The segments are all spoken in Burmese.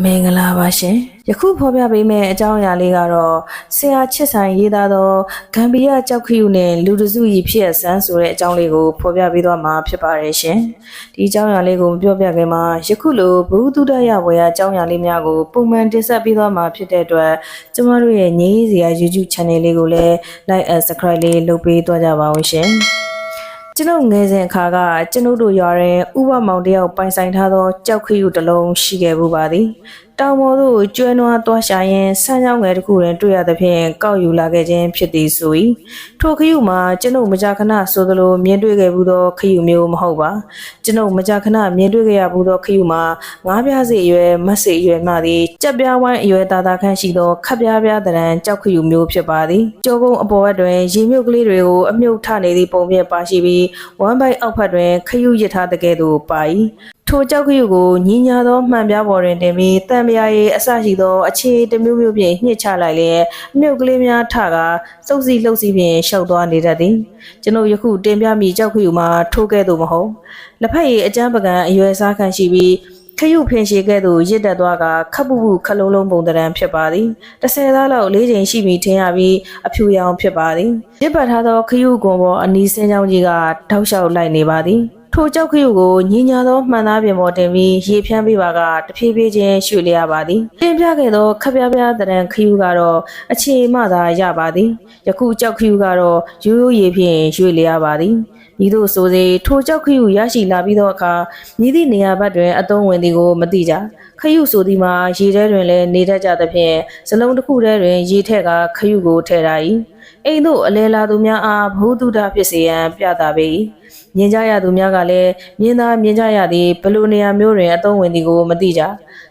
မင်္ဂလာပါရှင်ယခုဖော်ပြပေးမယ့်အကြောင်းအရာလေးကတော့ဆရာချစ်ဆိုင်ရေးသားသောဂမ်ဘီယာကြောက်ခရုနဲ့လူတစုကြီးဖြစ်ဆန်းဆိုတဲ့အကြောင်းလေးကိုဖော်ပြပေးသွားမှာဖြစ်ပါတယ်ရှင်ဒီအကြောင်းအရာလေးကိုမပြောပြခင်မှာယခုလိုဘုဟုတုဒရဝေယအကြောင်းအရာလေးများကိုပုံမှန်တင်ဆက်ပေးသွားမှာဖြစ်တဲ့အတွက်ကျမတို့ရဲ့ညီးစရာ YouTube channel လေးကိုလည်း like and subscribe လေးလုပ်ပေးသွားကြပါဦးရှင် ကျွန်ုပ်ငယ်စဉ်အခါကကျွန်ုပ်တို့ရွာရဲဥပမောင်တယောက်ပိုင်ဆိုင်ထားသောကြောက်ခရုတစ်လုံးရှိခဲ့မှုပါသည်တောင်ပေါ်သို့ကျွဲနွားသွားရှာရင်းဆန်းချောင်းငယ်တစ်ခုတွင်တွေ့ရသဖြင့်ကောက်ယူလာခဲ့ခြင်းဖြစ်သည်ဆို၏ထိုခရုမှာကျွန်ုပ်မကြာခဏဆိုသလိုမြင်တွေ့ခဲ့ဘူးသောခရုမျိုးမဟုတ်ပါကျွန်ုပ်မကြာခဏမြင်တွေ့ခဲ့ရဘူးသောခရုမှာငားပြားစီအရွယ်မတ်စီအရွယ်မှသည်ကြက်ပြားဝိုင်းအရွယ်တာတာခန့်ရှိသောခပ်ပြားပြားတရံကြောက်ခရုမျိုးဖြစ်ပါသည်ကြောကုန်းအပေါ်ဘက်တွင်ရေမြုပ်ကလေးတွေကိုအမြုပ်ထနေသည့်ပုံဖြင့်ပါရှိပြီးဝမ်းပိုက်အောက်ဖက်တွင်ခရုရစ်ထားတဲ့ကဲ့သို့ပါ၏ ထိုကြောက်ခရုကိုညီညာသောမှန်ပြားပေါ်တွင်တင်ပြီးတံမြာရီအစရှိသောအခြေတစ်မျိုးမျိုးဖြင့်ညှစ်ချလိုက်လျက်အမြုပ်ကလေးများထကာစုပ်စီလှုပ်စီဖြင့်ရှောက်သွားနေတတ်သည်ကျွန်ုပ်ယခုတင်ပြမိကြောက်ခရုမှာထိုးကဲ့သို့မဟုတ်လက်ဖက်ရည်အကျန်းပကံအရွယ်စားခံရှိပြီးခရုဖင်ရှည်ကဲ့သို့ရစ်တက်သွားကခပ်ပူပူခလုံးလုံးပုံတရံဖြစ်ပါသည်တစ်ဆယ်သားလောက်လေးချိန်ရှိပြီထင်ရပြီးအဖြူရောင်ဖြစ်ပါသည်ရစ်ပတ်ထားသောခရုကွန်ပေါ်အနီးစင်းချောင်းကြီးကတောက်လျှောက်လိုက်နေပါသည် ထိုကြောက်ခရုကိုညီညာသောမှန်သားပြင်ပေါ်တင်ပြီးရေဖြန်းပေးပါကတဖြည်းဖြည်းချင်းရွှေ့လျရပါသည်တင်ပြခဲ့သောခပ်ပြားပြားတရံခရုကတော့အခြေမှသာရပါသည်ယခုကြောက်ခရုကတော့ရိုးရိုးရေဖြင့်ရွှေ့လျရပါသည်ဤသို့ဆိုစေထိုကြောက်ခရုရရှိလာပြီးသောအခါမြည်သည့်နေရာဘက်တွင်အသုံးဝင်သည်ကိုမသိကြ ခရုဆိုသည်မှာရေထဲတွင်လည်းနေတတ်ကြသဖြင့်စလုံးတစ်ခုထဲတွင်ရေထက်ကခရုကိုထည့်ထား၏အိမ်သို့အလဲလာသူများအားဘုဟုတုဒဖြစ်စေရန်ပြသပေ၏မြင်ကြရသူများကလည်းမြင်သာမြင်ကြရသည်ဘယ်လိုနေရာမျိုးတွင်အသုံးဝင်သည်ကိုမသိကြ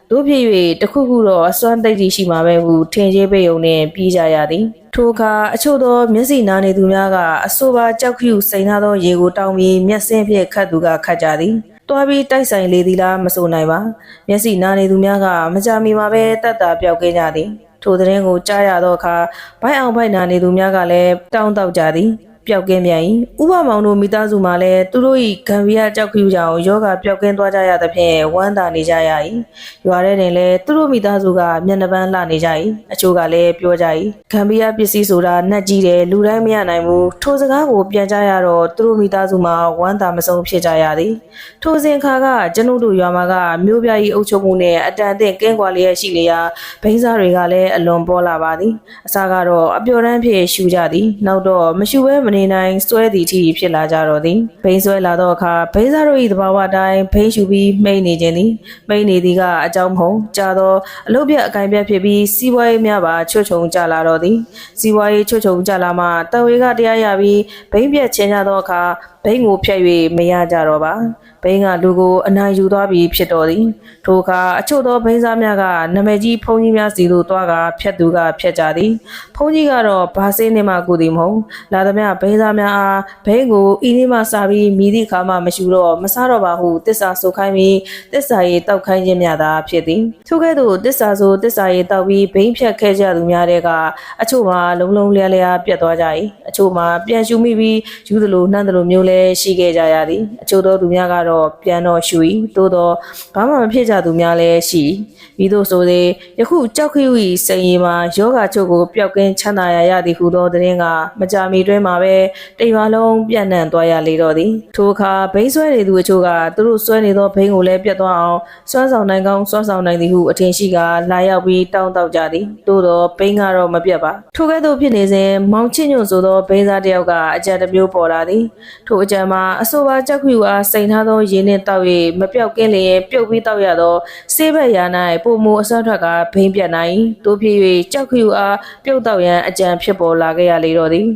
တို့ဖြစ်၍တခုခုတော့အစွမ်းတိတ်တိရှိမှာပဲဟုထင်ကြေးပေုံနှင့်ပြီးကြရသည်ထိုအခါအချို့သောမျက်စိနာနေသူများကအဆိုပါကြောက်ခရုစိန်ထားသောရေကိုတောင်းပြီးမျက်စင်းဖြင့်ခတ်သူကခတ်ကြသည် တွားပြီးတိုက်ဆိုင်လေသည်လားမဆိုနိုင်ပါမျက်စိနာနေသူများကမကြမီမှာပဲတတ်တာပြောက်ခဲ့ကြသည်ထိုသတင်းကိုကြားရသောအခါဘိုက်အောင်ဘိုက်နာနေသူများကလည်းတောင်းတောက်ကြသည် ပျောက်ကင်းပြန်၏ဥပမောင်တို့မိသားစုမှလည်းသူတို့၏ဂံဗီယကြောက်ခူးကြောင့်ယောဂပျောက်ကင်းသွားကြရသဖြင့်ဝမ်းသာနေကြရ၏ရွာထဲတွင်လည်းသူတို့မိသားစုကမျက်နှာပန်းလှနေကြ၏အချို့ကလည်းပြောကြ၏ဂံဗီယပစ္စည်းဆိုတာနှက်ကြီးတယ်လူတိုင်းမရနိုင်ဘူးထိုစကားကိုပြန်ကြရတော့သူတို့မိသားစုမှဝမ်းသာမဆုံးဖြစ်ကြရသည်ထိုစဉ်ခါကကျွန်ုပ်တို့ရွာမှာကမျိုးပြားကြီးအုပ်ချုပ်မှုနဲ့အတန်အသင့်ကင်းကွာလျက်ရှိလျာဘိန်းစားတွေကလည်းအလွန်ပေါ်လာပါသည်အစားကတော့အပျော်တမ်းဖြစ်ရှူကြသည်နောက်တော့မရှူဘဲမနေနိုင်စွဲသည်ထိဖြစ်လာကြတော့သည်ဘိန်းဆွဲလာတော့အခါဘိန်းစားတို့၏သဘာဝအတိုင်းဘိန်းရှူပြီးမိန်နေခြင်းသည်မိန်နေသည်ကအကြောင်းမဟုတ်ကြာတော့အလုပ်ပြတ်အကင်ပြတ်ဖြစ်ပြီးစီးပွားရေးများပါချွတ်ချုံကြလာတော့သည်စီးပွားရေးချွတ်ချုံကြလာမှတဝေကတရားရပြီးဘိန်းပြတ်ချင်းကြသောအခါဘိန်းကိုဖျက်၍မရကြတော့ပါ ဘိန်းကလူကိုအနိုင်ယူသွားပြီးဖြစ်တော်သည်ထိုအခါအချို့သောဘိန်းစားများကနမကြီးဖုန်းကြီးများစီသို့တွားကဖျက်သူကဖျက်ကြသည်ဖုန်းကြီးကတော့ဘာစင်းနေမှကိုသည်မဟုတ်လာသမျှဘိန်းစားများအားဘိန်းကိုဤနေ့မှစပြီးမိသည့်ခါမှမရှူတော့မစားတော့ပါဟုတစ္ဆာဆိုခိုင်းပြီးတစ္ဆာရေးတောက်ခိုင်းခြင်းများသာဖြစ်သည်ထိုကဲ့သို့တစ္ဆာဆိုတစ္ဆာရေးတောက်ပြီးဘိန်းဖြတ်ခဲ့ကြသူများတဲ့ကအချို့မှာလုံးလုံးလျားလျားပြတ်သွားကြ၏အချို့မှာပြန်ရှူမိပြီးယူသလိုနှမ်းသလိုမျိုးလည်းရှိခဲ့ကြရသည်အချို့သောသူများကတော့ပြန်တော့ရှူ၏သို့တော့ဘာမှမဖြစ်ကြသူများလည်းရှိပြီးသို့ဆိုသည်ယခုကြောက်ခရု၏စိန်ရီမှာယောဂချုပ်ကိုပျောက်ကင်းချမ်းသာရရသည်ဟုသောသတင်းကမကြာမီတွင်မှာပဲတိမ်ပါလုံးပြန့်နှံ့သွားရလေတော့သည်ထိုအခါဘိန်းဆွဲနေသူအချို့ကသူတို့ဆွဲနေသောဘိန်းကိုလည်းပြတ်သွားအောင်စွမ်းဆောင်နိုင်ကောင်းစွမ်းဆောင်နိုင်သည်ဟုအထင်ရှိကလာရောက်ပြီးတောင်းတောက်ကြသည်သို့တော့ဘိန်းကတော့မပြတ်ပါထိုကဲ့သို့ဖြစ်နေစဉ်မောင်ချင်းညွန့်ဆိုသောဘိန်းသားတစ်ယောက်ကအကြံတစ်မျိုးပေါ်လာသည်ထိုအကြံမှာအဆိုပါကြောက်ခရုအားစိန်ထားသောရင်းနှင့်တောက်၍မပြောက်ကင်းလျင်ပြုတ်ပြီးတောက်ရသောဆေးဘက်ရာ၌ပုံမူအစောထွက်ကဘိန်းပြတ်နိုင်တို့ဖြစ်၍ကြောက်ခရုအားပြုတ်တောက်ရန်အကြံဖြစ်ပေါ်လာခဲ့ရလေတော့သည်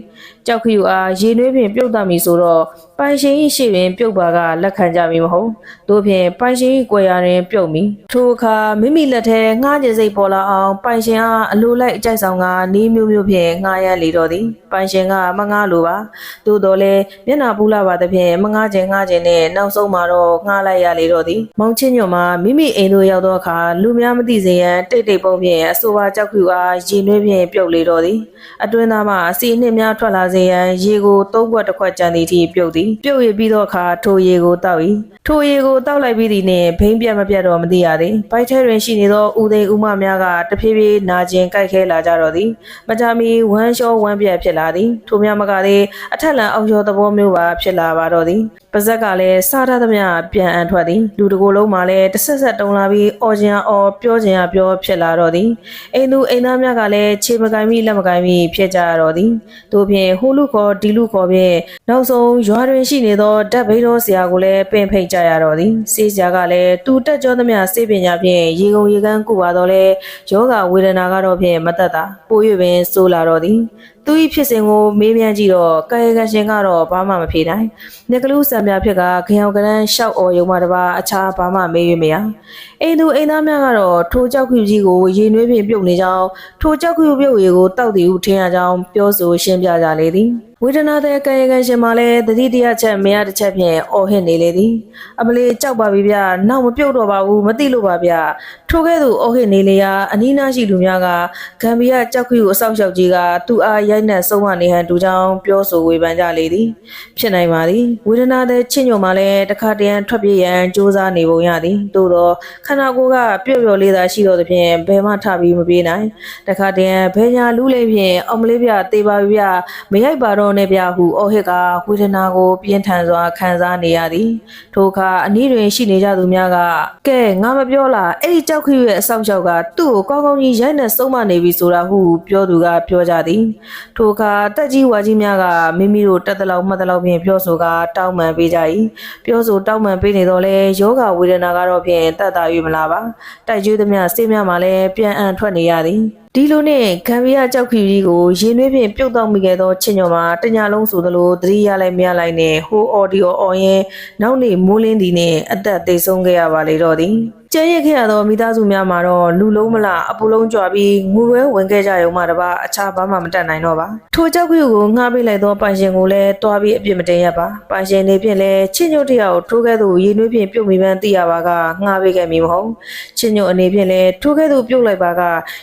ကြောက်ခရုအားရေနွေးဖြင့်ပြုတ်တတ်မည်ဆိုတော့ပိုင်ရှင်၏ရှေ့တွင်ပြုတ်ပါကလက်ခံကြမည်မဟုတ်တို့ဖြင့်ပိုင်ရှင်၏ကွယ်ရာတွင်ပြုတ်မည်ထိုအခါမိမိလက်ထဲငှားကျစိတ်ပေါ်လာအောင်ပိုင်ရှင်အားအလိုလိုက်အကြိုက်ဆောင်ကနီးမျိုးမျိုးဖြင့်ငှားရန်လေတော့သည်ပိုင်ရှင်ကမငှားလိုပါသို့တော်လည်းမျက်နာပူလာပါသဖြင့်မငှားခြင်းငှားခြင်းနဲ့နောက်ဆုံးမှာတော့ငှားလိုက်ရလေတော့သည်မောင်ချင်းညွန့်မှာမိမိအိမ်သို့ရောက်သောအခါလူများမသိစေရန်တိတ်တိတ်ပုံဖြင့်အဆိုပါကြောက်ခူအားရေနွေးဖြင့်ပြုတ်လေတော့သည်အတွင်းသားမှစီနှစ်များထွက်လာစစေရန်ရေကိုသုံးခွက်တစ်ခွက်ကြံသည့်အထိပြုတ်သည်ပြုတ်ရပြီးသောအခါထိုရေကိုတောက်၏ထိုရေကိုတောက်လိုက်ပြီးသည်နှင့်ဘိမ့်ပြတ်မပြတ်တော့မသိရသည်ပိုက်ထဲတွင်ရှိနေသောဦးသိန်းဦးမများကတဖြည်းဖြည်းနာကျင်ကြိုက်ခဲလာကြတော့သည်မကြမီဝမ်းလျှောဝမ်းပြတ်ဖြစ်လာသည်ထိုများမကသည်အထက်လန်အောက်လျှောသဘောမျိုးပါဖြစ်လာပါတော့သည် ပါဇက်ကလည်းစားထားသမျှပြန်အံထွက်သည်လူတစ်ကိုယ်လုံးမှလည်းတစ်ဆက်ဆက်တုံလာပြီးအော်ချင်အော်ပြောချင်ပြောဖြစ်လာတော့သည်အိမ်သူအိမ်သားများကလည်းခြေမကင်မိလက်မကင်မိဖြစ်ကြရတော့သည်တို့ဖြင့်ဟိုလူခေါ်ဒီလူခေါ်ဖြင့်နောက်ဆုံးရွာတွင်ရှိနေသောဓာတ်ဘိတော်ဆရာကိုလည်းပင်ဖိတ်ကြရတော့သည်စေးဆရာကလည်းသူတက်ကြောသမျှစေပညာဖြင့်ရေကုန်ရေကန်းကုပါတော့လဲယောဂဝေဒနာကတော့ဖြင့်မတက်တာပို၍ပင်ဆိုးလာတော့သည် သူ၏ဖြစ်စဉ်ကိုမေးမြန်းကြည့်တော့ကာယကံရှင်ကတော့ဘာမှမဖြေနိုင်။မြက်ကလူဆံပြဖြစ်ကခရောင်ကရန်ရှောက်အော်ယုံမှတပါအခြားဘာမှမေးရမရ။အိမ်သူအိမ်သားများကတော့ထိုကြောက်ခွကြီးကိုရေနွေးဖြင့်ပြုတ်နေကြောင်းထိုကြောက်ခွပြုတ်ရေကိုတောက်တည်ဟုထင်ရကြောင်းပြောဆိုရှင်းပြကြလေသည်။ဝေဒနာတဲ့ကာယကံရှင်မှလည်းတတိတရချက်မရတစ်ချက်ဖြင့်အော်ဟစ်နေလေသည်။အမလေးကြောက်ပါပြီဗျာ။နောက်မပြုတ်တော့ပါဘူးမသိလို့ပါဗျာ။ထိုကဲ့သို့အော်ဟစ်နေလေရာအနီးနားရှိလူများကဂမ်ဘီယာကြောက်ခွကိုအဆောက်အအုပ်ကြီးကသူ့အားရိုက်နှက်ဆုံးမနေဟန်တူကြောင်းပြောဆိုဝေဖန်ကြလေသည်။ဖြစ်နိုင်ပါသည်။ဝေဒနာတဲ့ချင်းညွန်မှလည်းတခါတရံထွက်ပြေးရန်စ조사နေပုံရသည်။သို့သောခန္ဓာကိုယ်ကပျော့ပျော့လေးသာရှိတော့သဖြင့်ဘယ်မှထပြီးမပြေးနိုင်။တခါတရံဘယ်ညာလူးလေးဖြင့်အမလေးပြတေးပါပြီဗျာမရိုက်ပါတော့နဲ့ဗျာဟုအော်ဟစ်ကဝေဒနာကို ပြင်းထန်စွာခံစားနေရသည်ထိုအခါအနည်းတွင်ရှိနေကြသူများကကဲငါမပြောလားအဲ့ဒီကြောက်ခရရဲ့အဆောင်ကြောက်ကသူ့ကိုကောင်းကောင်းကြီးရိုက်နှက်ဆုံးမနေပြီဆိုတာဟုပြောသူကပြောကြသည်ထိုအခါတက်ကြီးဝါကြီးများကမိမိတို့တက်တလောက်မှတ်တလောက်ဖြင့်ပြောဆိုကတောင်းပန်ပေးကြ၏ပြောဆိုတောင်းပန်ပေးနေတော့လဲယောဂဝေဒနာကတော့ဖြင့်တက်တာ၍မလားပါတိုက်ကျွေးသမျှစေးများမှလည်းပြန်အံထွက်နေရသည် ဒီလိုနဲ့ဂမ်ဘီယာကြောက်ခီကြီးကိုရင်နှွေးဖြင့်ပြုတ်တော့မိခဲ့သောချင်းညော်မှာတညာလုံးဆိုသလိုသတိရလိုက်မရလိုက်နဲ့ဟိုအော်ဒီယိုအော်ရင်နောက်နေမိုးလင်းသည်နဲ့အသက်သေဆုံးခဲ့ရပါလေတော့သည် ကျဲရခဲ့ရသောမိသားစုများမှာတော့လူလုံးမလားအပူလုံးကြွားပြီးငူရဲဝင်ခဲ့ကြရုံမှတပါအခြားဘာမှမတတ်နိုင်တော့ပါထိုကြောက်ခီကိုငှားပေးလိုက်သောပိုင်ရှင်ကိုလည်းတွားပြီးအပြစ်မတင်ရပါပိုင်ရှင်နေဖြင့်လည်းချင်းညို့တရားကိုထိုးခဲ့သူရင်နှွေးဖြင့်ပြုတ်မိပန်းသိရပါကငှားပေးခဲ့မိမဟုတ်ချင်းညို့အနေဖြင့်လည်းထိုးခဲ့သူပြုတ်လိုက်ပါက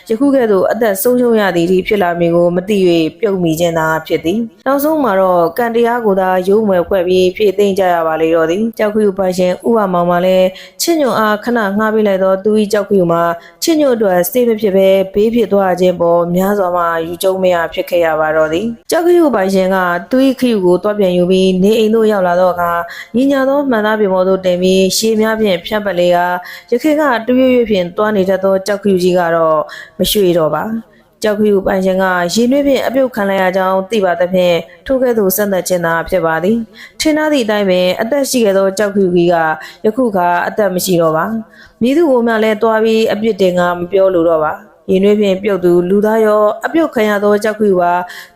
ယခုကဲ့သို့အသက်ဆုံးရှုံးရသည်ဒီဖြစ်လာမည်ကိုမသိ၍ပြုတ်မိခြင်းသာဖြစ်သည်နောက်ဆုံးမှာတော့ကံတရားကိုသာရုံးမွယ်ဖွဲ့ပြီးဖြည့်သိမ့်ကြရပါလေတော့သည်ကြောက်ခူပိုင်ရှင်ဥပမောင်မှလည်းချင်းညွန့်အားခဏငှားပေးလိုက်သောသူ၏ကြောက်ခူမှာချင်းညွန့်အတွက်စိတ်မဖြစ်ပဲဘေးဖြစ်သွားခြင်းပေါ်များစွာမှယူကျုံမရဖြစ်ခဲ့ရပါတော့သည်ကြောက်ခူပိုင်ရှင်ကသူ၏ခရီးကိုတွားပြန်ယူပြီးနေအိမ်သို့ရောက်လာတော့အခါညီညာသောမှန်သားပြင်ပေါ်သို့တင်ပြီးရှေးများဖြင့်ဖြတ်ပတ်လေကရခင်ကတူးရွရွဖြင့်တွားနေတတ်သောကြောက်ခူကြီးကတော့မရွှေတော့ပါ ကြောက်ခရီးပိုင်ရှင်ကရေနွေးဖြင့်အပြုတ်ခံလိုက်ရကြောင်းသိပါသဖြင့်ထိုကဲ့သို့ဆက်သက်ခြင်းသာဖြစ်ပါသည်ထင်သာသည့်အတိုင်းပင်အသက်ရှိခဲ့သောကြောက်ခရီးကယခုခါအသက်မရှိတော့ပါမိသူကိုမှလည်းတွားပြီးအပြစ်တင်ကမပြောလိုတော့ပါရင်နှွေးဖြင့်ပြုတ်သူလူသားရောအပြုတ်ခံရသောကြောက်ခရီးပါ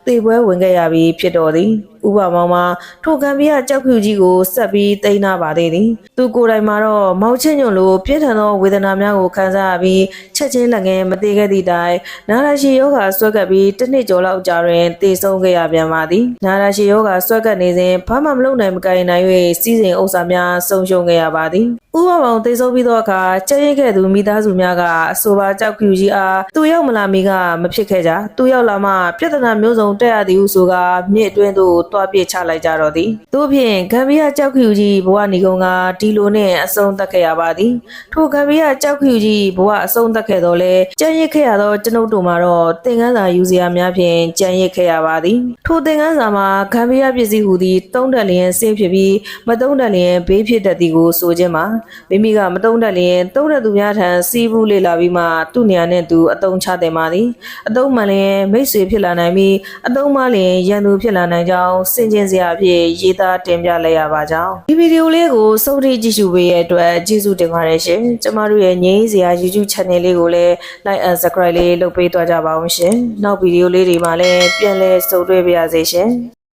သေပွဲဝင်ခဲ့ရပြီးဖြစ်တော်သည် ဥပမာမှာထိုကံပြကြောက်ခူကြီးကိုဆက်ပြီးတိန်းနာပါသေးသည်သူကိုယ်တိုင်မှာတော့မောက်ချင်းညွန့်လိုပြင်းထန်သောဝေဒနာများကိုခံစားရပြီးချက်ချင်းလက်ငယ်မသေးခဲ့သည့်တိုင်နာရရှိယောဂါဆွဲကပ်ပြီးတစ်နှစ်ကျော်လောက်ကြာတွင်သေဆုံးခဲ့ရပြန်ပါသည်နာရရှိယောဂါဆွဲကပ်နေစဉ်ဘာမှမလုပ်နိုင်မကိုင်နိုင်၍စီးစိမ်ဥစ္စာများဆုံးရှုံးခဲ့ရပါသည်ဥပမာသေဆုံးပြီးသောအခါကြက်ရိတ်ခဲ့သူမိသားစုများကအဆိုပါကြောက်ခူကြီးအားသူရောက်မလာမီကမဖြစ်ခဲ့ကြသူရောက်လာမှပြဿနာမျိုးစုံတက်ရသည်ဟုဆိုကာမြစ်အတွင်းသို့တွားပြစ်ချလိုက်ကြတော့သည်သို့ဖြင့်ဂမ်ဘီယာကြောက်ခူကြီးဘဝနေကုန်းကဒီလိုနှင့်အဆုံးသတ်ခဲ့ရပါသည်ထိုဂမ်ဘီယာကြောက်ခူကြီးဘဝအဆုံးသတ်ခဲ့တော့လဲကြံ့ရစ်ခဲ့ရသောကျွန်ုပ်တို့မှာတော့သင်ခန်းစာယူစရာများဖြင့်ကြံ့ရစ်ခဲ့ရပါသည်ထိုသင်ခန်းစာမှာဂမ်ဘီယာပစ္စည်းဟူသည်တုံးတက်လျင်ဆေးဖြစ်ပြီးမတုံးတက်လျင်ဘေးဖြစ်တတ်သည်ကိုဆိုခြင်းမှာမိမိကမတုံးတက်လျင်တုံးတဲ့သူများထံစီးဘူးလေလာပြီးမှသူ့နေရာနဲ့သူအတုံးချတယ်မှာသည်အတုံးမှန်လျင်မိတ်ဆွေဖြစ်လာနိုင်ပြီးအတုံးမှလျင်ရန်သူဖြစ်လာနိုင်ကြောင်းစင်ကျင်စရာအဖြစ်ရေးသားတင်ပြလိုက်ရပါကြောင်းဒီဗီဒီယိုလေးကိုစုံထိပ်ကြည့်ရှုပေးရတဲ့အတွက်ကျေးဇူးတင်ပါတယ်ရှင်ကျမတို့ရဲ့ငြိမ်းစရာ YouTube channel လေးကိုလည်း like and subscribe လေးလုပ်ပေးသွားကြပါအောင်ရှင်နောက်ဗီဒီယိုလေးတွေမှာလည်းပြန်လည်ဆုံတွေ့ပါရစေရှင်